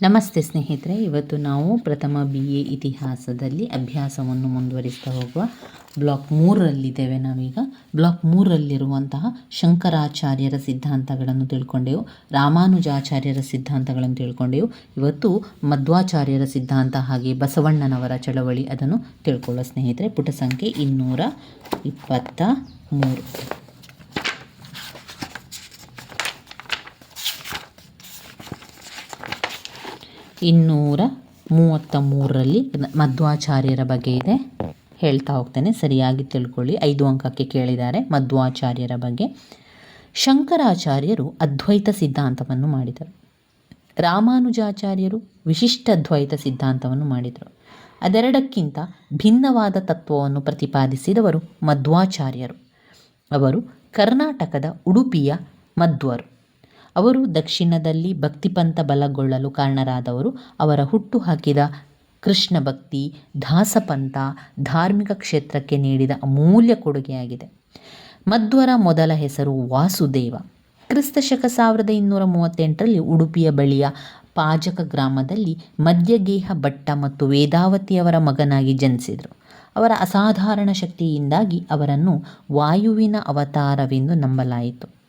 ನಮಸ್ತೆ ಸ್ನೇಹಿತರೆ, ಇವತ್ತು ನಾವು ಪ್ರಥಮ ಬಿ ಎ ಇತಿಹಾಸದಲ್ಲಿ ಅಭ್ಯಾಸವನ್ನು ಮುಂದುವರಿಸ್ತಾ ಹೋಗುವ ಬ್ಲಾಕ್ ಮೂರರಲ್ಲಿದ್ದೇವೆ ನಾವೀಗ. ಬ್ಲಾಕ್ ಮೂರರಲ್ಲಿರುವಂತಹ ಶಂಕರಾಚಾರ್ಯರ ಸಿದ್ಧಾಂತಗಳನ್ನು ತಿಳ್ಕೊಂಡೆವು, ರಾಮಾನುಜಾಚಾರ್ಯರ ಸಿದ್ಧಾಂತಗಳನ್ನು ತಿಳ್ಕೊಂಡೆವು, ಇವತ್ತು ಮಧ್ವಾಚಾರ್ಯರ ಸಿದ್ಧಾಂತ ಹಾಗೆ ಬಸವಣ್ಣನವರ ಚಳವಳಿ ಅದನ್ನು ತಿಳ್ಕೊಳ್ಳೋ ಸ್ನೇಹಿತರೆ. ಪುಟ ಸಂಖ್ಯೆ ಇನ್ನೂರ ಇಪ್ಪತ್ತ ಮೂರು. ಇನ್ನೂರ ಮೂವತ್ತ ಮೂರರಲ್ಲಿ ಮಧ್ವಾಚಾರ್ಯರ ಬಗ್ಗೆ ಇದೆ. ಹೇಳ್ತಾ ಹೋಗ್ತೇನೆ, ಸರಿಯಾಗಿ ತಿಳ್ಕೊಳ್ಳಿ. ಐದು ಅಂಕಕ್ಕೆ ಕೇಳಿದ್ದಾರೆ, ಮಧ್ವಾಚಾರ್ಯರ ಬಗ್ಗೆ. ಶಂಕರಾಚಾರ್ಯರು ಅದ್ವೈತ ಸಿದ್ಧಾಂತವನ್ನು ಮಾಡಿದರು. ರಾಮಾನುಜಾಚಾರ್ಯರು ವಿಶಿಷ್ಟ ಅದ್ವೈತ ಸಿದ್ಧಾಂತವನ್ನು ಮಾಡಿದರು. ಅದೆರಡಕ್ಕಿಂತ ಭಿನ್ನವಾದ ತತ್ವವನ್ನು ಪ್ರತಿಪಾದಿಸಿದವರು ಮಧ್ವಾಚಾರ್ಯರು. ಅವರು ಕರ್ನಾಟಕದ ಉಡುಪಿಯ ಮಧ್ವರು. ಅವರು ದಕ್ಷಿಣದಲ್ಲಿ ಭಕ್ತಿಪಂಥ ಬಲಗೊಳ್ಳಲು ಕಾರಣರಾದವರು. ಅವರ ಹುಟ್ಟು ಹಾಕಿದ ಕೃಷ್ಣ ಭಕ್ತಿ ದಾಸಪಂಥ, ಧಾರ್ಮಿಕ ಕ್ಷೇತ್ರಕ್ಕೆ ನೀಡಿದ ಅಮೂಲ್ಯ ಕೊಡುಗೆಯಾಗಿದೆ. ಮಧ್ವರ ಮೊದಲ ಹೆಸರು ವಾಸುದೇವ. ಕ್ರಿಸ್ತಶಕ ಸಾವಿರದ ಇನ್ನೂರ ಮೂವತ್ತೆಂಟರಲ್ಲಿ ಉಡುಪಿಯ ಬಳಿಯ ಪಾಜಕ ಗ್ರಾಮದಲ್ಲಿ ಮಧ್ಯಗೇಹ ಭಟ್ಟ ಮತ್ತು ವೇದಾವತಿಯವರ ಮಗನಾಗಿ ಜನಿಸಿದರು. ಅವರ ಅಸಾಧಾರಣ ಶಕ್ತಿಯಿಂದಾಗಿ ಅವರನ್ನು ವಾಯುವಿನ ಅವತಾರವೆಂದು ನಂಬಲಾಯಿತು.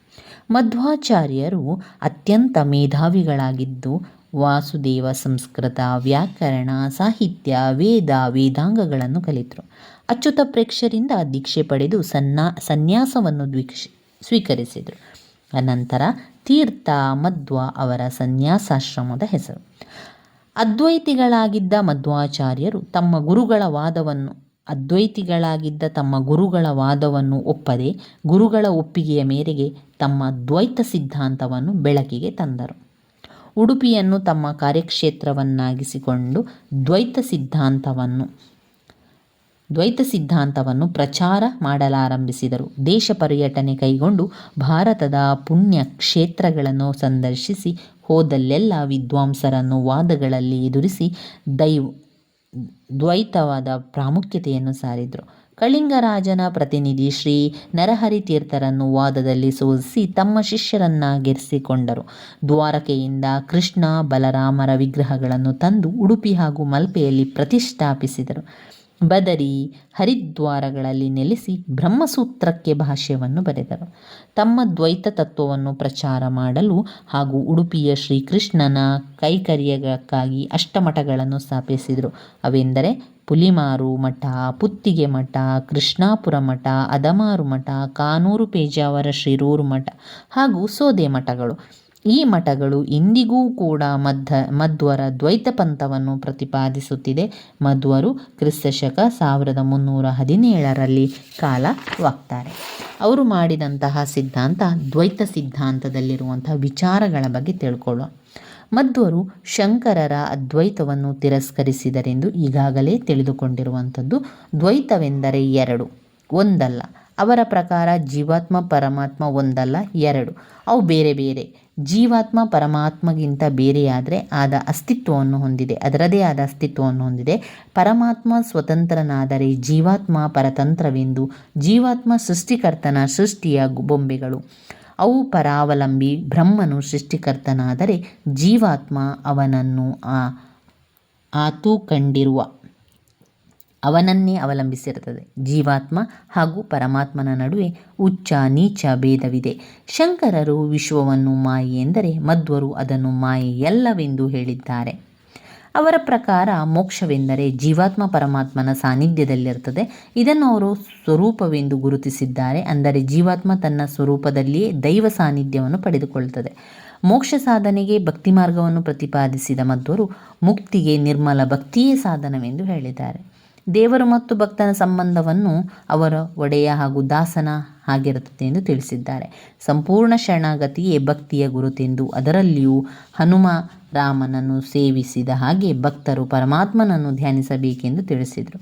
ಮಧ್ವಾಚಾರ್ಯರು ಅತ್ಯಂತ ಮೇಧಾವಿಗಳಾಗಿದ್ದು, ವಾಸುದೇವ ಸಂಸ್ಕೃತ, ವ್ಯಾಕರಣ, ಸಾಹಿತ್ಯ, ವೇದ, ವೇದಾಂಗಗಳನ್ನು ಕಲಿತರು. ಅಚ್ಯುತ ಪ್ರೇಕ್ಷರಿಂದ ದೀಕ್ಷೆ ಪಡೆದು ಸನ್ನಾ, ಸನ್ಯಾಸವನ್ನು ದ್ವೀಕ್ಷ, ಸ್ವೀಕರಿಸಿದರು. ಅನಂತರ ತೀರ್ಥ ಮಧ್ವ ಅವರ ಸನ್ಯಾಸಾಶ್ರಮದ ಹೆಸರು. ಅದ್ವೈತಿಗಳಾಗಿದ್ದ ಮಧ್ವಾಚಾರ್ಯರು ತಮ್ಮ ಗುರುಗಳ ವಾದವನ್ನು, ಅದ್ವೈತಿಗಳಾಗಿದ್ದ ತಮ್ಮ ಗುರುಗಳ ವಾದವನ್ನು ಒಪ್ಪದೆ, ಗುರುಗಳ ಒಪ್ಪಿಗೆಯ ಮೇರೆಗೆ ತಮ್ಮ ದ್ವೈತ ಸಿದ್ಧಾಂತವನ್ನು ಬೆಳಕಿಗೆ ತಂದರು. ಉಡುಪಿಯನ್ನು ತಮ್ಮ ಕಾರ್ಯಕ್ಷೇತ್ರವನ್ನಾಗಿಸಿಕೊಂಡು ದ್ವೈತ ಸಿದ್ಧಾಂತವನ್ನು ದ್ವೈತ ಸಿದ್ಧಾಂತವನ್ನು ಪ್ರಚಾರ ಮಾಡಲಾರಂಭಿಸಿದರು. ದೇಶ ಪರ್ಯಟನೆ ಕೈಗೊಂಡು ಭಾರತದ ಪುಣ್ಯ ಕ್ಷೇತ್ರಗಳನ್ನು ಸಂದರ್ಶಿಸಿ ಹೋದಲ್ಲೆಲ್ಲ ವಿದ್ವಾಂಸರನ್ನು ವಾದಗಳಲ್ಲಿ ಎದುರಿಸಿ ದೈವ್, ದ್ವೈತವಾದ ಪ್ರಾಮುಖ್ಯತೆಯನ್ನು ಸಾರಿದರು. ಕಳಿಂಗರಾಜನ ಪ್ರತಿನಿಧಿ ಶ್ರೀ ನರಹರಿ ತೀರ್ಥರನ್ನು ವಾದದಲ್ಲಿ ಸೋಲಿಸಿ ತಮ್ಮ ಶಿಷ್ಯರನ್ನಾಗಿರಿಸಿಕೊಂಡರು. ದ್ವಾರಕೆಯಿಂದ ಕೃಷ್ಣ, ಬಲರಾಮರ ವಿಗ್ರಹಗಳನ್ನು ತಂದು ಉಡುಪಿ ಹಾಗೂ ಮಲ್ಪೆಯಲ್ಲಿ ಪ್ರತಿಷ್ಠಾಪಿಸಿದರು. ಬದರಿ ಹರಿದ್ವಾರಗಳಲ್ಲಿ ನೆಲೆಸಿ ಬ್ರಹ್ಮಸೂತ್ರಕ್ಕೆ ಭಾಷ್ಯವನ್ನು ಬರೆದರು. ತಮ್ಮ ದ್ವೈತ ತತ್ವವನ್ನು ಪ್ರಚಾರ ಮಾಡಲು ಹಾಗೂ ಉಡುಪಿಯ ಶ್ರೀಕೃಷ್ಣನ ಕೈಕರ್ಯಕ್ಕಾಗಿ ಅಷ್ಟಮಠಗಳನ್ನು ಸ್ಥಾಪಿಸಿದರು. ಅವೆಂದರೆ ಪುಲಿಮಾರು ಮಠ, ಪುತ್ತಿಗೆ ಮಠ, ಕೃಷ್ಣಾಪುರ ಮಠ, ಅದಮಾರು ಮಠ, ಕಾನೂರು ಪೇಜಾವರ ಶಿರೂರು ಮಠ ಹಾಗೂ ಸೋದೆ ಮಠಗಳು. ಈ ಮಠಗಳು ಇಂದಿಗೂ ಕೂಡ ಮಧ್ಯ ಮಧ್ವರ ದ್ವೈತ ಪಂಥವನ್ನು ಪ್ರತಿಪಾದಿಸುತ್ತಿದೆ. ಮಧ್ವರು ಕ್ರಿಸ್ತಶಕ ಸಾವಿರದ ಮುನ್ನೂರ ಹದಿನೇಳರಲ್ಲಿ ಕಾಲವಾಗ್ತಾರೆ ಅವರು ಮಾಡಿದಂತಹ ಸಿದ್ಧಾಂತ ದ್ವೈತ ಸಿದ್ಧಾಂತದಲ್ಲಿರುವಂತಹ ವಿಚಾರಗಳ ಬಗ್ಗೆ ತಿಳ್ಕೊಳ್ಳೋ ಮಧ್ವರು ಶಂಕರರ ಅದ್ವೈತವನ್ನು ತಿರಸ್ಕರಿಸಿದರೆಂದು ಈಗಾಗಲೇ ತಿಳಿದುಕೊಂಡಿರುವಂಥದ್ದು ದ್ವೈತವೆಂದರೆ ಎರಡು, ಒಂದಲ್ಲ. ಅವರ ಪ್ರಕಾರ ಜೀವಾತ್ಮ, ಪರಮಾತ್ಮ ಒಂದಲ್ಲ, ಎರಡು. ಅವು ಬೇರೆ ಬೇರೆ. ಜೀವಾತ್ಮ, ಪರಮಾತ್ಮಗಿಂತ ಬೇರೆಯಾದರೆ ಆದ ಅಸ್ತಿತ್ವವನ್ನು ಹೊಂದಿದೆ. ಅದರದೇ ಆದ ಅಸ್ತಿತ್ವವನ್ನು ಹೊಂದಿದೆ. ಪರಮಾತ್ಮ ಸ್ವತಂತ್ರನಾದರೆ ಜೀವಾತ್ಮ ಪರತಂತ್ರವೆಂದು. ಜೀವಾತ್ಮ ಸೃಷ್ಟಿಕರ್ತನ ಸೃಷ್ಟಿಯ ಬೊಂಬೆಗಳು ಅವು ಪರಾವಲಂಬಿ ಬ್ರಹ್ಮನು ಸೃಷ್ಟಿಕರ್ತನಾದರೆ ಜೀವಾತ್ಮ ಅವನನ್ನು ಆ ಆತು ಕಂಡಿರುವ ಅವನನ್ನೇ ಅವಲಂಬಿಸಿರುತ್ತದೆ. ಜೀವಾತ್ಮ ಹಾಗೂ ಪರಮಾತ್ಮನ ನಡುವೆ ಉಚ್ಚ ನೀಚ ಭೇದವಿದೆ. ಶಂಕರರು ವಿಶ್ವವನ್ನು ಮಾಯೆ ಎಂದರೆ ಮಧ್ವರು ಅದನ್ನು ಮಾಯೆಯಲ್ಲವೆಂದು ಹೇಳಿದ್ದಾರೆ. ಅವರ ಪ್ರಕಾರ ಮೋಕ್ಷವೆಂದರೆ ಜೀವಾತ್ಮ ಪರಮಾತ್ಮನ ಸಾನ್ನಿಧ್ಯದಲ್ಲಿರುತ್ತದೆ. ಇದನ್ನು ಅವರು ಸ್ವರೂಪವೆಂದು ಗುರುತಿಸಿದ್ದಾರೆ. ಅಂದರೆ ಜೀವಾತ್ಮ ತನ್ನ ಸ್ವರೂಪದಲ್ಲಿಯೇ ದೈವ ಸಾನ್ನಿಧ್ಯವನ್ನು ಪಡೆದುಕೊಳ್ಳುತ್ತದೆ. ಮೋಕ್ಷ ಸಾಧನೆಗೆ ಭಕ್ತಿ ಮಾರ್ಗವನ್ನು ಪ್ರತಿಪಾದಿಸಿದ ಮಧ್ವರು ಮುಕ್ತಿಗೆ ನಿರ್ಮಲ ಭಕ್ತಿಯೇ ಸಾಧನವೆಂದು ಹೇಳಿದ್ದಾರೆ. ದೇವರು ಮತ್ತು ಭಕ್ತನ ಸಂಬಂಧವನ್ನು ಅವರ ಒಡೆಯ ಹಾಗೂ ದಾಸನ ಆಗಿರುತ್ತದೆ ಎಂದು ತಿಳಿಸಿದ್ದಾರೆ. ಸಂಪೂರ್ಣ ಶರಣಾಗತಿಯೇ ಭಕ್ತಿಯ ಗುರುತೆಂದು. ಅದರಲ್ಲಿಯೂ ಹನುಮ ರಾಮನನ್ನು ಸೇವಿಸಿದ ಹಾಗೆ ಭಕ್ತರು ಪರಮಾತ್ಮನನ್ನು ಧ್ಯಾನಿಸಬೇಕೆಂದು ತಿಳಿಸಿದರು.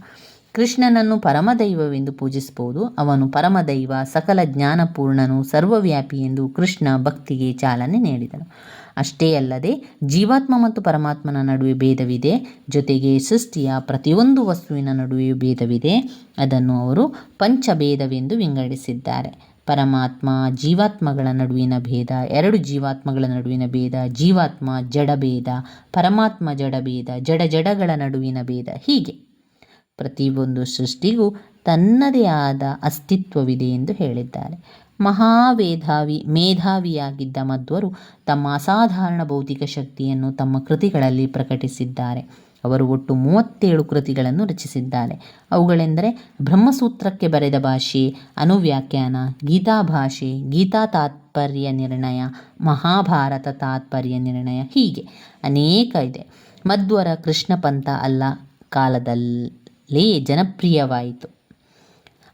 ಕೃಷ್ಣನನ್ನು ಪರಮದೈವವೆಂದು ಪೂಜಿಸಬಹುದು. ಅವನು ಪರಮದೈವ, ಸಕಲ ಜ್ಞಾನಪೂರ್ಣನು, ಸರ್ವವ್ಯಾಪಿ ಎಂದು ಕೃಷ್ಣ ಭಕ್ತಿಗೆ ಚಾಲನೆ ನೀಡಿದನು. ಅಷ್ಟೇ ಅಲ್ಲದೆ ಜೀವಾತ್ಮ ಮತ್ತು ಪರಮಾತ್ಮನ ನಡುವೆ ಭೇದವಿದೆ. ಜೊತೆಗೆ ಸೃಷ್ಟಿಯ ಪ್ರತಿಯೊಂದು ವಸ್ತುವಿನ ನಡುವೆಯೂ ಭೇದವಿದೆ. ಅದನ್ನು ಅವರು ಪಂಚಭೇದವೆಂದು ವಿಂಗಡಿಸಿದ್ದಾರೆ. ಪರಮಾತ್ಮ, ಜೀವಾತ್ಮಗಳ ನಡುವಿನ ಭೇದ, ಎರಡು ಜೀವಾತ್ಮಗಳ ನಡುವಿನ ಭೇದ, ಜೀವಾತ್ಮ ಜಡಭೇದ ಪರಮಾತ್ಮ ಜಡಭೇದ ಜಡ ಜಡಗಳ ನಡುವಿನ ಭೇದ. ಹೀಗೆ ಪ್ರತಿಯೊಂದು ಸೃಷ್ಟಿಗೂ ತನ್ನದೇ ಆದ ಅಸ್ತಿತ್ವವಿದೆ ಎಂದು ಹೇಳಿದ್ದಾರೆ. ಮಹಾವೇಧಾವಿ, ಮೇಧಾವಿಯಾಗಿದ್ದ ಮಧ್ವರು ತಮ್ಮ ಅಸಾಧಾರಣ ಬೌದ್ಧಿಕ ಶಕ್ತಿಯನ್ನು ತಮ್ಮ ಕೃತಿಗಳಲ್ಲಿ ಪ್ರಕಟಿಸಿದ್ದಾರೆ. ಅವರು ಒಟ್ಟು ಮೂವತ್ತೇಳು ಕೃತಿಗಳನ್ನು ರಚಿಸಿದ್ದಾರೆ. ಅವುಗಳೆಂದರೆ ಬ್ರಹ್ಮಸೂತ್ರಕ್ಕೆ ಬರೆದ ಭಾಷೆ, ಅನುವ್ಯಾಖ್ಯಾನ, ಗೀತಾ ಭಾಷೆ, ಗೀತಾ ತಾತ್ಪರ್ಯ ನಿರ್ಣಯ, ಮಹಾಭಾರತ ತಾತ್ಪರ್ಯ ನಿರ್ಣಯ ಹೀಗೆ ಅನೇಕ ಇದೆ. ಮಧ್ವರ ಕೃಷ್ಣ ಪಂಥ ಅಲ್ಲ, ಕಾಲದಲ್ಲೇ ಜನಪ್ರಿಯವಾಯಿತು.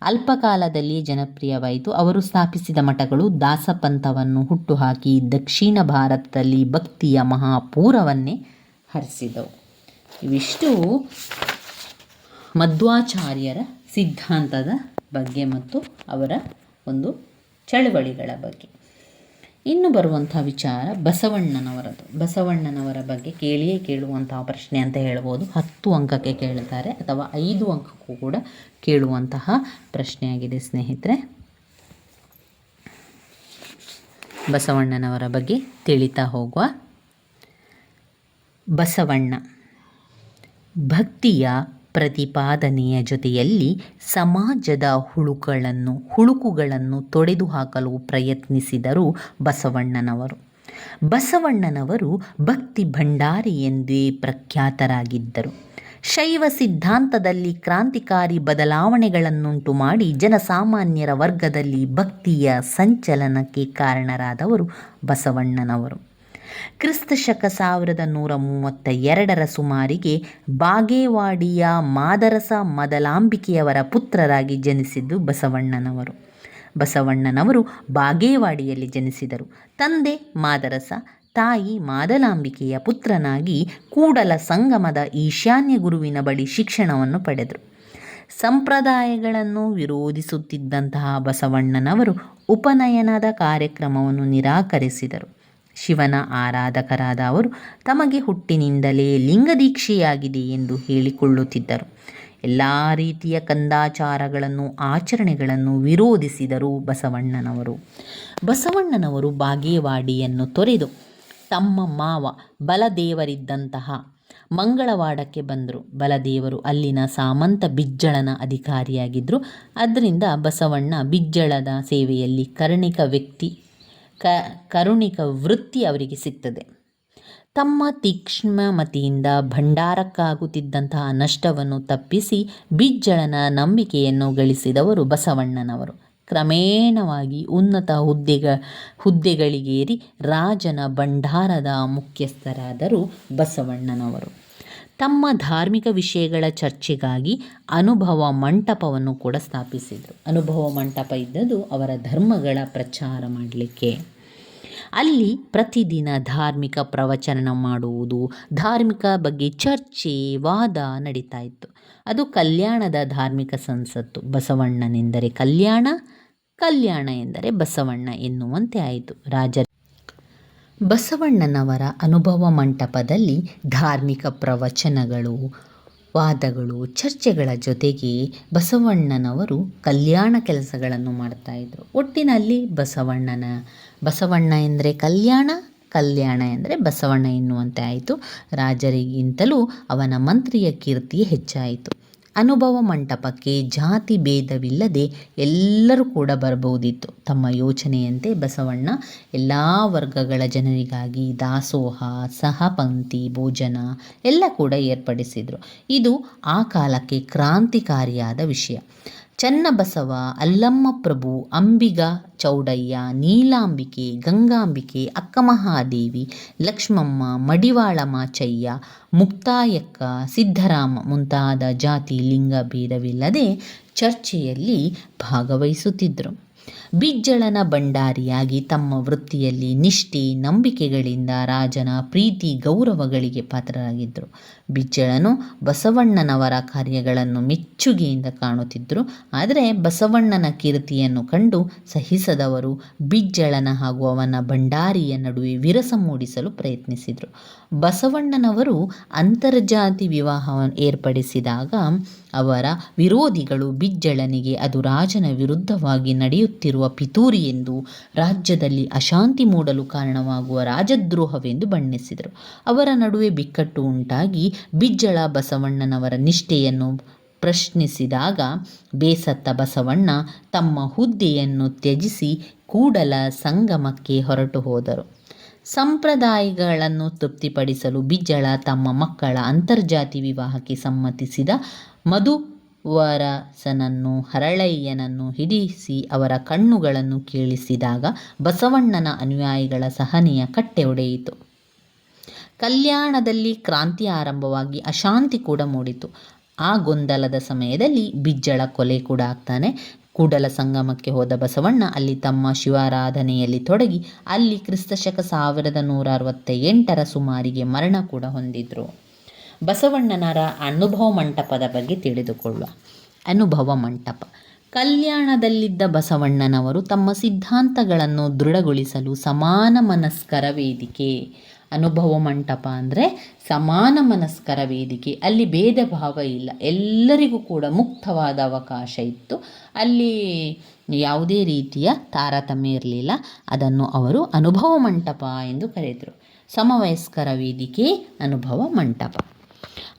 ಅಲ್ಪಕಾಲದಲ್ಲಿ ಜನಪ್ರಿಯವಾಯಿತು. ಅವರು ಸ್ಥಾಪಿಸಿದ ಮಠಗಳು ದಾಸಪಂಥವನ್ನು ಹುಟ್ಟುಹಾಕಿ ದಕ್ಷಿಣ ಭಾರತದಲ್ಲಿ ಭಕ್ತಿಯ ಮಹಾಪೂರವನ್ನೇ ಹರಿಸಿದವು. ಇವಿಷ್ಟು ಮಧ್ವಾಚಾರ್ಯರ ಸಿದ್ಧಾಂತದ ಬಗ್ಗೆ ಮತ್ತು ಅವರ ಒಂದು ಚಳುವಳಿಗಳ ಬಗ್ಗೆ. ಇನ್ನು ಬರುವಂಥ ವಿಚಾರ ಬಸವಣ್ಣನವರದು ಬಸವಣ್ಣನವರ ಬಗ್ಗೆ ಕೇಳಿಯೇ ಕೇಳುವಂತಹ ಪ್ರಶ್ನೆ ಅಂತ ಹೇಳ್ಬೋದು. ಹತ್ತು ಅಂಕಕ್ಕೆ ಕೇಳ್ತಾರೆ ಅಥವಾ ಐದು ಅಂಕಕ್ಕೂ ಕೂಡ ಕೇಳುವಂತಹ ಪ್ರಶ್ನೆಯಾಗಿದೆ ಸ್ನೇಹಿತರೆ. ಬಸವಣ್ಣನವರ ಬಗ್ಗೆ ತಿಳಿತಾ ಹೋಗುವ. ಬಸವಣ್ಣ, ಭಕ್ತಿಯ ಪ್ರತಿಪಾದನೆಯ ಜೊತೆಯಲ್ಲಿ ಸಮಾಜದ ಹುಳುಕಳನ್ನು ಹುಳುಕುಗಳನ್ನು ತೊಡೆದು ಹಾಕಲು ಪ್ರಯತ್ನಿಸಿದರು ಬಸವಣ್ಣನವರು. ಬಸವಣ್ಣನವರು ಭಕ್ತಿ ಭಂಡಾರಿ ಎಂದೇ ಪ್ರಖ್ಯಾತರಾಗಿದ್ದರು. ಶೈವ ಸಿದ್ಧಾಂತದಲ್ಲಿ ಕ್ರಾಂತಿಕಾರಿ ಬದಲಾವಣೆಗಳನ್ನುಂಟು ಮಾಡಿ ಜನಸಾಮಾನ್ಯರ ವರ್ಗದಲ್ಲಿ ಭಕ್ತಿಯ ಸಂಚಲನಕ್ಕೆ ಕಾರಣರಾದವರು ಬಸವಣ್ಣನವರು. ಕ್ರಿಸ್ತ ಶಕ ಸಾವಿರದ ನೂರ ಮೂವತ್ತ ಎರಡರ ಸುಮಾರಿಗೆ ಬಾಗೇವಾಡಿಯ ಮಾದರಸ ಮದಲಾಂಬಿಕೆಯವರ ಪುತ್ರರಾಗಿ ಜನಿಸಿದ್ದು ಬಸವಣ್ಣನವರು. ಬಸವಣ್ಣನವರು ಬಾಗೇವಾಡಿಯಲ್ಲಿ ಜನಿಸಿದರು. ತಂದೆ ಮಾದರಸ, ತಾಯಿ ಮಾದಲಾಂಬಿಕೆಯ ಪುತ್ರನಾಗಿ ಕೂಡಲ ಸಂಗಮದ ಈಶಾನ್ಯ ಗುರುವಿನ ಬಳಿ ಶಿಕ್ಷಣವನ್ನು ಪಡೆದರು. ಸಂಪ್ರದಾಯಗಳನ್ನು ವಿರೋಧಿಸುತ್ತಿದ್ದಂತಹ ಬಸವಣ್ಣನವರು ಉಪನಯನದ ಕಾರ್ಯಕ್ರಮವನ್ನು ನಿರಾಕರಿಸಿದರು. ಶಿವನ ಆರಾಧಕರಾದ ಅವರು ತಮಗೆ ಹುಟ್ಟಿನಿಂದಲೇ ಲಿಂಗದೀಕ್ಷೆಯಾಗಿದೆ ಎಂದು ಹೇಳಿಕೊಳ್ಳುತ್ತಿದ್ದರು. ಎಲ್ಲ ರೀತಿಯ ಕಂದಾಚಾರಗಳನ್ನು, ಆಚರಣೆಗಳನ್ನು ವಿರೋಧಿಸಿದರು ಬಸವಣ್ಣನವರು. ಬಸವಣ್ಣನವರು ಬಾಗೇವಾಡಿಯನ್ನು ತೊರೆದು ತಮ್ಮ ಮಾವ ಬಲದೇವರಿದ್ದಂತಹ ಮಂಗಳವಾಡಕ್ಕೆ ಬಂದರು. ಬಲದೇವರು ಅಲ್ಲಿನ ಸಾಮಂತ ಬಿಜ್ಜಳನ ಅಧಿಕಾರಿಯಾಗಿದ್ದರು. ಅದರಿಂದ ಬಸವಣ್ಣ ಬಿಜ್ಜಳದ ಸೇವೆಯಲ್ಲಿ ಕರ್ಣಿಕ ವ್ಯಕ್ತಿ ಕ, ಕರುಣಿಕ ವೃತ್ತಿ ಅವರಿಗೆ ಸಿಗ್ತದೆ. ತಮ್ಮ ತೀಕ್ಷ್ಣಮತಿಯಿಂದ ಭಂಡಾರಕ್ಕಾಗುತ್ತಿದ್ದಂತಹ ನಷ್ಟವನ್ನು ತಪ್ಪಿಸಿ ಬಿಜ್ಜಳನ ನಂಬಿಕೆಯನ್ನು ಗಳಿಸಿದವರು ಬಸವಣ್ಣನವರು. ಕ್ರಮೇಣವಾಗಿ ಉನ್ನತ ಹುದ್ದೆಗ, ಹುದ್ದೆಗಳಿಗೇರಿ ರಾಜನ ಭಂಡಾರದ ಮುಖ್ಯಸ್ಥರಾದರು ಬಸವಣ್ಣನವರು. ತಮ್ಮ ಧಾರ್ಮಿಕ ವಿಷಯಗಳ ಚರ್ಚೆಗಾಗಿ ಅನುಭವ ಮಂಟಪವನ್ನು ಕೂಡ ಸ್ಥಾಪಿಸಿದರು. ಅನುಭವ ಮಂಟಪ ಇದ್ದದ್ದು ಅವರ ಧರ್ಮಗಳ ಪ್ರಚಾರ ಮಾಡಲಿಕ್ಕೆ. ಅಲ್ಲಿ ಪ್ರತಿದಿನ ಧಾರ್ಮಿಕ ಪ್ರವಚನ ಮಾಡುವುದು, ಧಾರ್ಮಿಕ ಬಗ್ಗೆ ಚರ್ಚೆ, ವಾದ ನಡೀತಾ ಇತ್ತು. ಅದು ಕಲ್ಯಾಣದ ಧಾರ್ಮಿಕ ಸಂಸತ್ತು. ಬಸವಣ್ಣನೆಂದರೆ ಕಲ್ಯಾಣ ಕಲ್ಯಾಣ ಎಂದರೆ ಬಸವಣ್ಣ ಎನ್ನುವಂತೆ ಆಯಿತು. ರಾಜ ಬಸವಣ್ಣನವರ ಅನುಭವ ಮಂಟಪದಲ್ಲಿ ಧಾರ್ಮಿಕ ಪ್ರವಚನಗಳು, ವಾದಗಳು, ಚರ್ಚೆಗಳ ಜೊತೆಗೆ ಬಸವಣ್ಣನವರು ಕಲ್ಯಾಣ ಕೆಲಸಗಳನ್ನು ಮಾಡ್ತಾಯಿದ್ರು ಒಟ್ಟಿನಲ್ಲಿ ಬಸವಣ್ಣನ, ಬಸವಣ್ಣ ಎಂದರೆ ಕಲ್ಯಾಣ ಕಲ್ಯಾಣ ಎಂದರೆ ಬಸವಣ್ಣ ಎನ್ನುವಂತೆ ಆಯಿತು. ರಾಜರಿಗಿಂತಲೂ ಅವನ ಮಂತ್ರಿಯ ಕೀರ್ತಿ ಹೆಚ್ಚಾಯಿತು. ಅನುಭವ ಮಂಟಪಕ್ಕೆ ಜಾತಿ ಭೇದವಿಲ್ಲದೆ ಎಲ್ಲರೂ ಕೂಡ ಬರಬಹುದಿತ್ತು ತಮ್ಮ ಯೋಚನೆಯಂತೆ ಬಸವಣ್ಣ ಎಲ್ಲ ವರ್ಗಗಳ ಜನರಿಗಾಗಿ ದಾಸೋಹ, ಸಹಪಂಕ್ತಿ, ಭೋಜನ ಎಲ್ಲ ಕೂಡ ಏರ್ಪಡಿಸಿದರು. ಇದು ಆ ಕಾಲಕ್ಕೆ ಕ್ರಾಂತಿಕಾರಿಯಾದ ವಿಷಯ. ಚನ್ನಬಸವ ಅಲ್ಲಮ್ಮ ಪ್ರಭು ಅಂಬಿಗ ಚೌಡಯ್ಯ, ನೀಲಾಂಬಿಕೆ, ಗಂಗಾಂಬಿಕೆ, ಅಕ್ಕಮಹಾದೇವಿ, ಲಕ್ಷ್ಮಮ್ಮ ಮಡಿವಾಳ ಮಾಚಯ್ಯ ಮುಕ್ತಾಯಕ್ಕ, ಸಿದ್ಧರಾಮ ಮುಂತಾದ ಜಾತಿ ಲಿಂಗ ಭೇದವಿಲ್ಲದೆ ಚರ್ಚೆಯಲ್ಲಿ ಭಾಗವಹಿಸುತ್ತಿದ್ದರು. ಬಿಜ್ಜಳನ ಭಂಡಾರಿಯಾಗಿ ತಮ್ಮ ವೃತ್ತಿಯಲ್ಲಿ ನಿಷ್ಠೆ, ನಂಬಿಕೆಗಳಿಂದ ರಾಜನ ಪ್ರೀತಿ, ಗೌರವಗಳಿಗೆ ಪಾತ್ರರಾಗಿದ್ದರು. ಬಿಜ್ಜಳನು ಬಸವಣ್ಣನವರ ಕಾರ್ಯಗಳನ್ನು ಮೆಚ್ಚುಗೆಯಿಂದ ಕಾಣುತ್ತಿದ್ದರು. ಆದರೆ ಬಸವಣ್ಣನ ಕೀರ್ತಿಯನ್ನು ಕಂಡು ಸಹಿಸದವರು ಬಿಜ್ಜಳನ ಹಾಗೂ ಅವನ ಭಂಡಾರಿಯ ನಡುವೆ ವಿರಸ ಮೂಡಿಸಲು ಪ್ರಯತ್ನಿಸಿದರು. ಬಸವಣ್ಣನವರು ಅಂತರ್ಜಾತಿ ವಿವಾಹವನ್ನು ಏರ್ಪಡಿಸಿದಾಗ ಅವರ ವಿರೋಧಿಗಳು ಬಿಜ್ಜಳನಿಗೆ ಅದು ರಾಜನ ವಿರುದ್ಧವಾಗಿ ನಡೆಯುತ್ತಿರುವ ಪಿತೂರಿ ಎಂದು ರಾಜ್ಯದಲ್ಲಿ ಅಶಾಂತಿ ಮೂಡಲು ಕಾರಣವಾಗುವ ರಾಜದ್ರೋಹವೆಂದು ಬಣ್ಣಿಸಿದರು. ಅವರ ನಡುವೆ ಬಿಕ್ಕಟ್ಟು ಉಂಟಾಗಿ ಬಿಜ್ಜಳ ಬಸವಣ್ಣನವರ ನಿಷ್ಠೆಯನ್ನು ಪ್ರಶ್ನಿಸಿದಾಗ ಬೇಸತ್ತ ಬಸವಣ್ಣ ತಮ್ಮ ಹುದ್ದೆಯನ್ನು ತ್ಯಜಿಸಿ ಕೂಡಲ ಸಂಗಮಕ್ಕೆ ಹೊರಟು ಹೋದರು. ಸಂಪ್ರದಾಯಗಳನ್ನು ತೃಪ್ತಿಪಡಿಸಲು ಬಿಜ್ಜಳ ತಮ್ಮ ಮಕ್ಕಳ ಅಂತರ್ಜಾತಿ ವಿವಾಹಕ್ಕೆ ಸಮ್ಮತಿಸಿದ ಮಧುವರಸನನ್ನು, ಹರಳಯ್ಯನನ್ನು ಹಿಡಿಸಿ ಅವರ ಕಣ್ಣುಗಳನ್ನು ಕೀಳಿಸಿದಾಗ ಬಸವಣ್ಣನ ಅನುಯಾಯಿಗಳ ಸಹನೆಯ ಕಟ್ಟೆ ಒಡೆಯಿತು. ಕಲ್ಯಾಣದಲ್ಲಿ ಕ್ರಾಂತಿ ಆರಂಭವಾಗಿ ಅಶಾಂತಿ ಕೂಡ ಮೂಡಿತು. ಆ ಗೊಂದಲದ ಸಮಯದಲ್ಲಿ ಬಿಜ್ಜಳ ಕೊಲೆ ಕೂಡ ಆಗ್ತಾನೆ. ಕೂಡಲ ಸಂಗಮಕ್ಕೆ ಹೋದ ಬಸವಣ್ಣ ಅಲ್ಲಿ ತಮ್ಮ ಶಿವಾರಾಧನೆಯಲ್ಲಿ ತೊಡಗಿ ಅಲ್ಲಿ ಕ್ರಿಸ್ತಶಕ ಸಾವಿರದ ನೂರ ಅರವತ್ತ ಎಂಟರ ಸುಮಾರಿಗೆ ಮರಣ ಕೂಡ ಹೊಂದಿದ್ರು. ಬಸವಣ್ಣನರ ಅನುಭವ ಮಂಟಪದ ಬಗ್ಗೆ ತಿಳಿದುಕೊಳ್ಳುವ. ಅನುಭವ ಮಂಟಪ. ಕಲ್ಯಾಣದಲ್ಲಿದ್ದ ಬಸವಣ್ಣನವರು ತಮ್ಮ ಸಿದ್ಧಾಂತಗಳನ್ನು ದೃಢಗೊಳಿಸಲು ಸಮಾನ ಮನಸ್ಕರ ವೇದಿಕೆ. ಅನುಭವ ಮಂಟಪ ಅಂದರೆ ಸಮಾನ ಮನಸ್ಕರ ವೇದಿಕೆ. ಅಲ್ಲಿ ಭೇದ ಭಾವ ಇಲ್ಲ. ಎಲ್ಲರಿಗೂ ಕೂಡ ಮುಕ್ತವಾದ ಅವಕಾಶ ಇತ್ತು. ಅಲ್ಲಿ ಯಾವುದೇ ರೀತಿಯ ತಾರತಮ್ಯ ಇರಲಿಲ್ಲ. ಅದನ್ನು ಅವರು ಅನುಭವ ಮಂಟಪ ಎಂದು ಕರೆದರು. ಸಮವಯಸ್ಕರ ವೇದಿಕೆ ಅನುಭವ ಮಂಟಪ.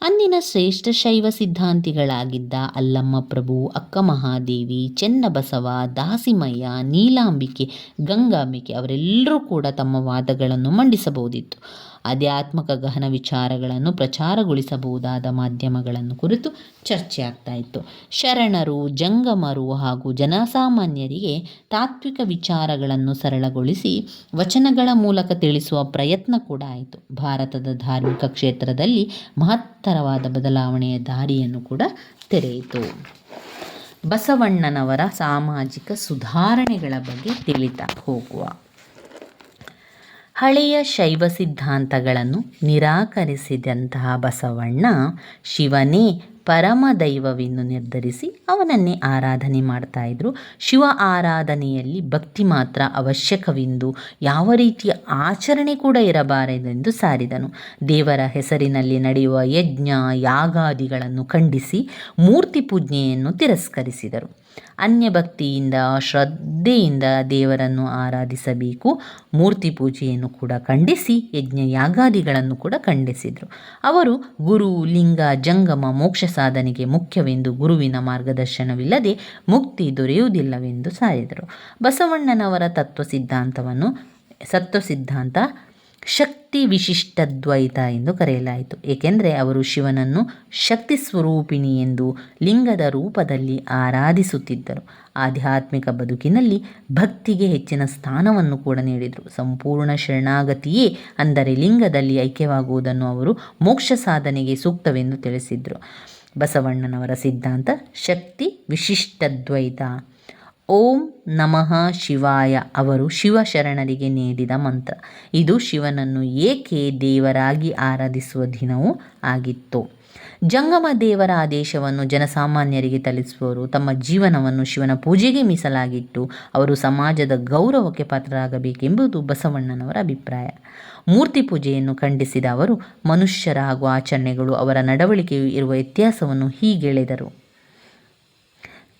ಅಂದಿನ ಶ್ರೇಷ್ಠ ಶೈವ ಸಿದ್ಧಾಂತಿಗಳಾಗಿದ್ದ ಅಲ್ಲಮ್ಮ ಪ್ರಭು, ಅಕ್ಕ ಮಹಾದೇವಿ, ಚೆನ್ನಬಸವ, ದಾಸಿಮಯ್ಯ, ನೀಲಾಂಬಿಕೆ, ಗಂಗಾಂಬಿಕೆ ಅವರೆಲ್ಲರೂ ಕೂಡ ತಮ್ಮ ವಾದಗಳನ್ನು ಮಂಡಿಸಬಹುದಿತ್ತು. ಆಧ್ಯಾತ್ಮಕ ಗಹನ ವಿಚಾರಗಳನ್ನು ಪ್ರಚಾರಗೊಳಿಸಬಹುದಾದ ಮಾಧ್ಯಮಗಳನ್ನು ಕುರಿತು ಚರ್ಚೆ ಆಗ್ತಾ ಇತ್ತು. ಶರಣರು, ಜಂಗಮರು ಹಾಗೂ ಜನಸಾಮಾನ್ಯರಿಗೆ ತಾತ್ವಿಕ ವಿಚಾರಗಳನ್ನು ಸರಳಗೊಳಿಸಿ ವಚನಗಳ ಮೂಲಕ ತಿಳಿಸುವ ಪ್ರಯತ್ನ ಕೂಡ ಆಯಿತು. ಭಾರತದ ಧಾರ್ಮಿಕ ಕ್ಷೇತ್ರದಲ್ಲಿ ಮಹತ್ತರವಾದ ಬದಲಾವಣೆಯ ದಾರಿಯನ್ನು ಕೂಡ ತೆರೆಯಿತು. ಬಸವಣ್ಣನವರ ಸಾಮಾಜಿಕ ಸುಧಾರಣೆಗಳ ಬಗ್ಗೆ ತಿಳಿತಾ ಹೋಗುವ ಹಳೆಯ ಶೈವ ಸಿದ್ಧಾಂತಗಳನ್ನು ನಿರಾಕರಿಸಿದಂತಹ ಬಸವಣ್ಣ ಶಿವನೇ ಪರಮ ದೈವವೆಂದು ನಿರ್ಧರಿಸಿ ಅವನನ್ನೇ ಆರಾಧನೆ ಮಾಡ್ತಾ ಇದ್ರು. ಶಿವ ಆರಾಧನೆಯಲ್ಲಿ ಭಕ್ತಿ ಮಾತ್ರ ಅವಶ್ಯಕವೆಂದು ಯಾವ ರೀತಿಯ ಆಚರಣೆ ಕೂಡ ಇರಬಾರದೆಂದು ಸಾರಿದನು. ದೇವರ ಹೆಸರಿನಲ್ಲಿ ನಡೆಯುವ ಯಜ್ಞ, ಯಾಗಾದಿಗಳನ್ನು ಖಂಡಿಸಿ ಮೂರ್ತಿ ಪೂಜ್ಞೆಯನ್ನು ತಿರಸ್ಕರಿಸಿದರು. ಅನ್ಯ ಭಕ್ತಿಯಿಂದ ಶ್ರದ್ಧೆಯಿಂದ ದೇವರನ್ನು ಆರಾಧಿಸಬೇಕು. ಮೂರ್ತಿ ಪೂಜೆಯನ್ನು ಕೂಡ ಖಂಡಿಸಿ ಯಜ್ಞ ಯಾಗಾದಿಗಳನ್ನು ಕೂಡ ಖಂಡಿಸಿದರು. ಅವರು ಗುರು, ಲಿಂಗ, ಜಂಗಮ, ಮೋಕ್ಷ ಸಾಧನೆಗೆ ಮುಖ್ಯವೆಂದು ಗುರುವಿನ ಮಾರ್ಗದರ್ಶನವಿಲ್ಲದೆ ಮುಕ್ತಿ ದೊರೆಯುವುದಿಲ್ಲವೆಂದು ಸಾರಿದರು. ಬಸವಣ್ಣನವರ ತತ್ವ ಸಿದ್ಧಾಂತವನ್ನು, ಸತ್ವ ಸಿದ್ಧಾಂತ ಶಕ್ತಿ ವಿಶಿಷ್ಟದ್ವೈತ ಎಂದು ಕರೆಯಲಾಯಿತು. ಏಕೆಂದರೆ ಅವರು ಶಿವನನ್ನು ಶಕ್ತಿ ಸ್ವರೂಪಿಣಿ ಎಂದು ಲಿಂಗದ ರೂಪದಲ್ಲಿ ಆರಾಧಿಸುತ್ತಿದ್ದರು. ಆಧ್ಯಾತ್ಮಿಕ ಬದುಕಿನಲ್ಲಿ ಭಕ್ತಿಗೆ ಹೆಚ್ಚಿನ ಸ್ಥಾನವನ್ನು ಕೂಡ ನೀಡಿದರು. ಸಂಪೂರ್ಣ ಶರಣಾಗತಿಯೇ ಅಂದರೆ ಲಿಂಗದಲ್ಲಿ ಐಕ್ಯವಾಗುವುದನ್ನು ಅವರು ಮೋಕ್ಷ ಸಾಧನೆಗೆ ಸೂಕ್ತವೆಂದು ತಿಳಿಸಿದರು. ಬಸವಣ್ಣನವರ ಸಿದ್ಧಾಂತ ಶಕ್ತಿ ವಿಶಿಷ್ಟದ್ವೈತ. ಓಂ ನಮಃ ಶಿವಾಯ ಅವರು ಶಿವಶರಣರಿಗೆ ನೀಡಿದ ಮಂತ್ರ. ಇದು ಶಿವನನ್ನು ಏಕೆ ದೇವರಾಗಿ ಆರಾಧಿಸುವ ದಿನವೂ ಆಗಿತ್ತು. ಜಂಗಮ ದೇವರ ಆದೇಶವನ್ನು ಜನಸಾಮಾನ್ಯರಿಗೆ ತಲುಪಿಸುವವರು ತಮ್ಮ ಜೀವನವನ್ನು ಶಿವನ ಪೂಜೆಗೆ ಮೀಸಲಾಗಿಟ್ಟು ಅವರು ಸಮಾಜದ ಗೌರವಕ್ಕೆ ಪಾತ್ರರಾಗಬೇಕೆಂಬುದು ಬಸವಣ್ಣನವರ ಅಭಿಪ್ರಾಯ. ಮೂರ್ತಿ ಪೂಜೆಯನ್ನು ಖಂಡಿಸಿದ ಅವರು, ಮನುಷ್ಯರ ಹಾಗೂ ಆಚರಣೆಗಳು ಅವರ ನಡವಳಿಕೆಯು ಇರುವ ವ್ಯತ್ಯಾಸವನ್ನು ಹೀಗೆಳೆದರು.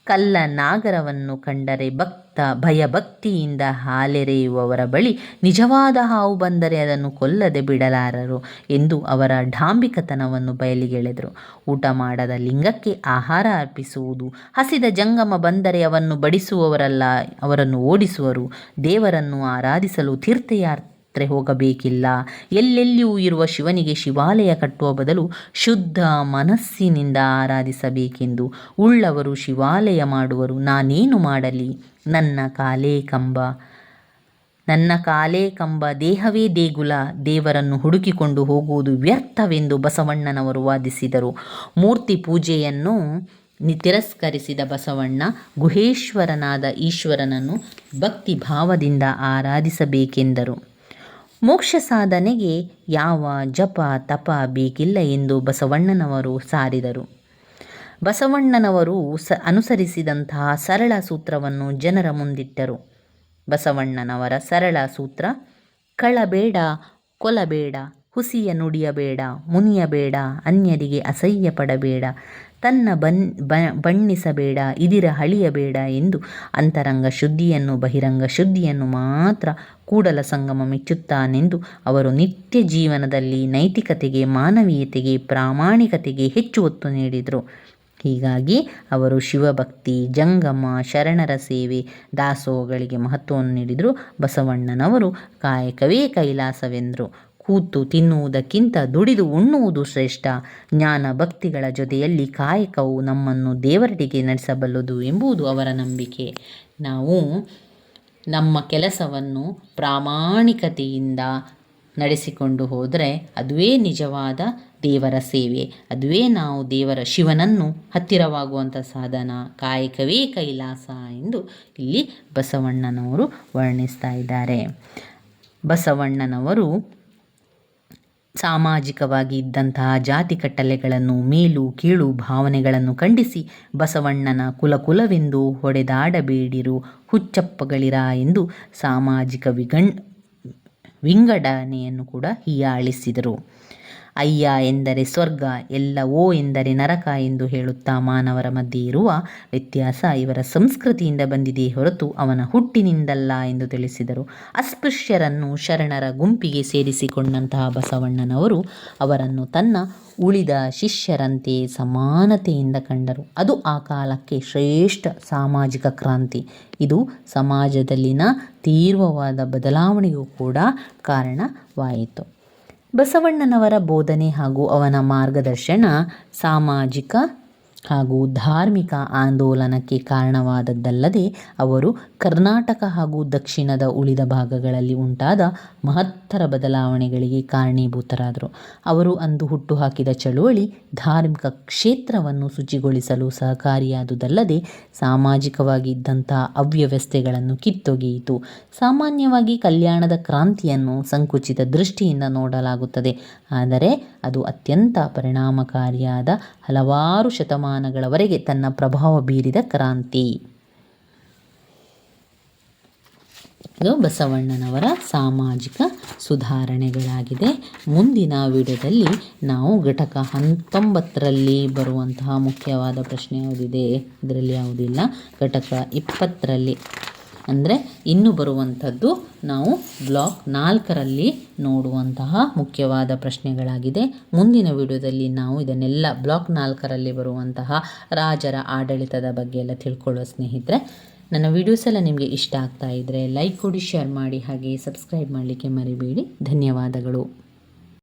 ಕಲ್ಲ ನಾಗರವನ್ನು ಕಂಡರೆ ಭಕ್ತ ಭಯಭಕ್ತಿಯಿಂದ ಹಾಲೆರೆಯುವವರ ಬಳಿ ನಿಜವಾದ ಹಾವು ಬಂದರೆ ಅದನ್ನು ಕೊಲ್ಲದೆ ಬಿಡಲಾರರು ಎಂದು ಅವರ ಢಾಂಬಿಕತನವನ್ನು ಬಯಲಿಗೆಳೆದರು. ಊಟ ಮಾಡದ ಲಿಂಗಕ್ಕೆ ಆಹಾರ ಅರ್ಪಿಸುವುದು, ಹಸಿದ ಜಂಗಮ ಬಂದರೆ ಅವನ್ನು ಬಡಿಸುವವರಲ್ಲ, ಅವರನ್ನು ಓಡಿಸುವರು, ದೇವರನ್ನು ಆರಾಧಿಸಲು ತೀರ್ಥಯಾತ್ರ ಯಾತ್ರೆ ಹೋಗಬೇಕಿಲ್ಲ. ಎಲ್ಲೆಲ್ಲಿಯೂ ಇರುವ ಶಿವನಿಗೆ ಶಿವಾಲಯ ಕಟ್ಟುವ ಬದಲು ಶುದ್ಧ ಮನಸ್ಸಿನಿಂದ ಆರಾಧಿಸಬೇಕೆಂದು ಉಳ್ಳವರು ಶಿವಾಲಯ ಮಾಡುವರು. ನಾನೇನು ಮಾಡಲಿ? ನನ್ನ ಕಾಲೇ ಕಂಬ. ನನ್ನ ಕಾಲೇ ಕಂಬ, ದೇಹವೇ ದೇಗುಲ. ದೇವರನ್ನು ಹುಡುಕಿಕೊಂಡು ಹೋಗುವುದು ವ್ಯರ್ಥವೆಂದು ಬಸವಣ್ಣನವರು ವಾದಿಸಿದರು. ಮೂರ್ತಿ ಪೂಜೆಯನ್ನು ತಿರಸ್ಕರಿಸಿದ ಬಸವಣ್ಣ ಗುಹೇಶ್ವರನಾದ ಈಶ್ವರನನ್ನು ಭಕ್ತಿ ಭಾವದಿಂದ ಆರಾಧಿಸಬೇಕೆಂದರು. ಮೋಕ್ಷ ಸಾಧನೆಗೆ ಯಾವ ಜಪ ತಪ ಬೇಕಿಲ್ಲ ಎಂದು ಬಸವಣ್ಣನವರು ಸಾರಿದರು. ಬಸವಣ್ಣನವರು ಸ ಅನುಸರಿಸಿದಂತಹ ಸರಳ ಸೂತ್ರವನ್ನು ಜನರ ಮುಂದಿಟ್ಟರು. ಬಸವಣ್ಣನವರ ಸರಳ ಸೂತ್ರ, ಕಳಬೇಡ, ಕೊಲಬೇಡ, ಹುಸಿಯ ನುಡಿಯಬೇಡ, ಮುನಿಯಬೇಡ, ಅನ್ಯರಿಗೆ ಅಸಹ್ಯ ಪಡಬೇಡ ತನ್ನ ಬನ್ ಬಣ್ಣಿಸಬೇಡ, ಇದಿರ ಹಳಿಯಬೇಡ ಎಂದು ಅಂತರಂಗ ಶುದ್ಧಿಯನ್ನು, ಬಹಿರಂಗ ಶುದ್ಧಿಯನ್ನು ಮಾತ್ರ ಕೂಡಲ ಸಂಗಮ ಮೆಚ್ಚುತ್ತಾನೆಂದು ಅವರು ನಿತ್ಯ ಜೀವನದಲ್ಲಿ ನೈತಿಕತೆಗೆ, ಮಾನವೀಯತೆಗೆ, ಪ್ರಾಮಾಣಿಕತೆಗೆ ಹೆಚ್ಚು ಒತ್ತು ನೀಡಿದರು. ಹೀಗಾಗಿ ಅವರು ಶಿವಭಕ್ತಿ, ಜಂಗಮ, ಶರಣರ ಸೇವೆ, ದಾಸೋಹಗಳಿಗೆ ಮಹತ್ವವನ್ನು ನೀಡಿದರು. ಬಸವಣ್ಣನವರು ಕಾಯಕವೇ ಕೈಲಾಸವೆಂದರು. ಕೂತು ತಿನ್ನುವುದಕ್ಕಿಂತ ದುಡಿದು ಉಣ್ಣುವುದು ಶ್ರೇಷ್ಠ. ಜ್ಞಾನ ಭಕ್ತಿಗಳ ಜೊತೆಯಲ್ಲಿ ಕಾಯಕವು ನಮ್ಮನ್ನು ದೇವರಡಿಗೆ ನಡೆಸಬಲ್ಲದು ಎಂಬುದು ಅವರ ನಂಬಿಕೆ. ನಾವು ನಮ್ಮ ಕೆಲಸವನ್ನು ಪ್ರಾಮಾಣಿಕತೆಯಿಂದ ನಡೆಸಿಕೊಂಡು ಹೋದರೆ ಅದುವೇ ನಿಜವಾದ ದೇವರ ಸೇವೆ. ಅದುವೇ ನಾವು ದೇವರ ಶಿವನನ್ನು ಹತ್ತಿರವಾಗುವಂಥ ಸಾಧನ. ಕಾಯಕವೇ ಕೈಲಾಸ ಎಂದು ಇಲ್ಲಿ ಬಸವಣ್ಣನವರು ವರ್ಣಿಸ್ತಾ ಇದ್ದಾರೆ. ಬಸವಣ್ಣನವರು ಸಾಮಾಜಿಕವಾಗಿ ಇದ್ದಂತಹ ಜಾತಿ ಕಟ್ಟಲೆಗಳನ್ನು ಮೇಲು ಕೀಳು ಭಾವನೆಗಳನ್ನು ಖಂಡಿಸಿ ಬಸವಣ್ಣನ ಕುಲಕುಲವೆಂದು ಹೊಡೆದಾಡಬೇಡಿರು ಹುಚ್ಚಪ್ಪಗಳಿರ ಎಂದು ಸಾಮಾಜಿಕ ವಿಗಣ್, ವಿಂಗಡಣೆಯನ್ನು ಕೂಡ ಹೀಯಾಳಿಸಿದರು. ಅಯ್ಯ ಎಂದರೆ ಸ್ವರ್ಗ, ಎಲ್ಲ ಎಂದರೆ ನರಕ ಎಂದು ಹೇಳುತ್ತಾ ಮಾನವರ ಮಧ್ಯೆ ಇರುವ ವ್ಯತ್ಯಾಸ ಇವರ ಸಂಸ್ಕೃತಿಯಿಂದ ಬಂದಿದೆ ಹೊರತು ಅವನ ಹುಟ್ಟಿನಿಂದಲ್ಲ ಎಂದು ತಿಳಿಸಿದರು. ಅಸ್ಪೃಶ್ಯರನ್ನು ಶರಣರ ಗುಂಪಿಗೆ ಸೇರಿಸಿಕೊಂಡಂತಹ ಬಸವಣ್ಣನವರು ಅವರನ್ನು ತನ್ನ ಉಳಿದ ಶಿಷ್ಯರಂತೆ ಸಮಾನತೆಯಿಂದ ಕಂಡರು. ಅದು ಆ ಕಾಲಕ್ಕೆ ಶ್ರೇಷ್ಠ ಸಾಮಾಜಿಕ ಕ್ರಾಂತಿ. ಇದು ಸಮಾಜದಲ್ಲಿನ ತೀವ್ರವಾದ ಬದಲಾವಣೆಗೂ ಕೂಡ ಕಾರಣವಾಯಿತು. ಬಸವಣ್ಣನವರ ಬೋಧನೆ ಹಾಗೂ ಅವನ ಮಾರ್ಗದರ್ಶನ ಸಾಮಾಜಿಕ ಹಾಗೂ ಧಾರ್ಮಿಕ ಆಂದೋಲನಕ್ಕೆ ಕಾರಣವಾದದ್ದಲ್ಲದೆ ಅವರು ಕರ್ನಾಟಕ ಹಾಗೂ ದಕ್ಷಿಣದ ಉಳಿದ ಭಾಗಗಳಲ್ಲಿ ಉಂಟಾದ ಮಹತ್ತರ ಬದಲಾವಣೆಗಳಿಗೆ ಕಾರಣೀಭೂತರಾದರು. ಅವರು ಅಂದು ಹುಟ್ಟುಹಾಕಿದ ಚಳುವಳಿ ಧಾರ್ಮಿಕ ಕ್ಷೇತ್ರವನ್ನು ಶುಚಿಗೊಳಿಸಲು ಸಹಕಾರಿಯಾದುದಲ್ಲದೆ ಸಾಮಾಜಿಕವಾಗಿ ಇದ್ದಂಥ ಅವ್ಯವಸ್ಥೆಗಳನ್ನು ಕಿತ್ತೊಗೆಯಿತು. ಸಾಮಾನ್ಯವಾಗಿ ಕಲ್ಯಾಣದ ಕ್ರಾಂತಿಯನ್ನು ಸಂಕುಚಿತ ದೃಷ್ಟಿಯಿಂದ ನೋಡಲಾಗುತ್ತದೆ. ಆದರೆ ಅದು ಅತ್ಯಂತ ಪರಿಣಾಮಕಾರಿಯಾದ ಹಲವಾರು ಶತಮಾನಗಳವರೆಗೆ ತನ್ನ ಪ್ರಭಾವ ಬೀರಿದ ಕ್ರಾಂತಿ. ಇದು ಬಸವಣ್ಣನವರ ಸಾಮಾಜಿಕ ಸುಧಾರಣೆಗಳಾಗಿದೆ. ಮುಂದಿನ ವಿಡಿಯೋದಲ್ಲಿ ನಾವು ಘಟಕ ಹತ್ತೊಂಬತ್ತರಲ್ಲಿ ಬರುವಂತಹ ಮುಖ್ಯವಾದ ಪ್ರಶ್ನೆ ಯಾವುದಿದೆ? ಇದರಲ್ಲಿ ಯಾವುದಿಲ್ಲ. ಘಟಕ ಇಪ್ಪತ್ತರಲ್ಲಿ. ಅಂದರೆ ಇನ್ನು ಬರುವಂಥದ್ದು ನಾವು ಬ್ಲಾಕ್ ನಾಲ್ಕರಲ್ಲಿ ನೋಡುವಂತಹ ಮುಖ್ಯವಾದ ಪ್ರಶ್ನೆಗಳಾಗಿದೆ. ಮುಂದಿನ ವಿಡಿಯೋದಲ್ಲಿ ನಾವು ಇದನ್ನೆಲ್ಲ ಬ್ಲಾಕ್ ನಾಲ್ಕರಲ್ಲಿ ಬರುವಂತಹ ರಾಜರ ಆಡಳಿತದ ಬಗ್ಗೆ ಎಲ್ಲ ತಿಳ್ಕೊಳ್ಳೋ ಸ್ನೇಹಿತರೆ, ನನ್ನ ವಿಡಿಯೋಸ್ ಎಲ್ಲ ನಿಮಗೆ ಇಷ್ಟ ಆಗ್ತಾ ಇದ್ದರೆ ಲೈಕ್ ಕೊಡಿ, ಶೇರ್ ಮಾಡಿ ಹಾಗೆ ಸಬ್ಸ್ಕ್ರೈಬ್ ಮಾಡಲಿಕ್ಕೆ ಮರಿಬೇಡಿ. ಧನ್ಯವಾದಗಳು.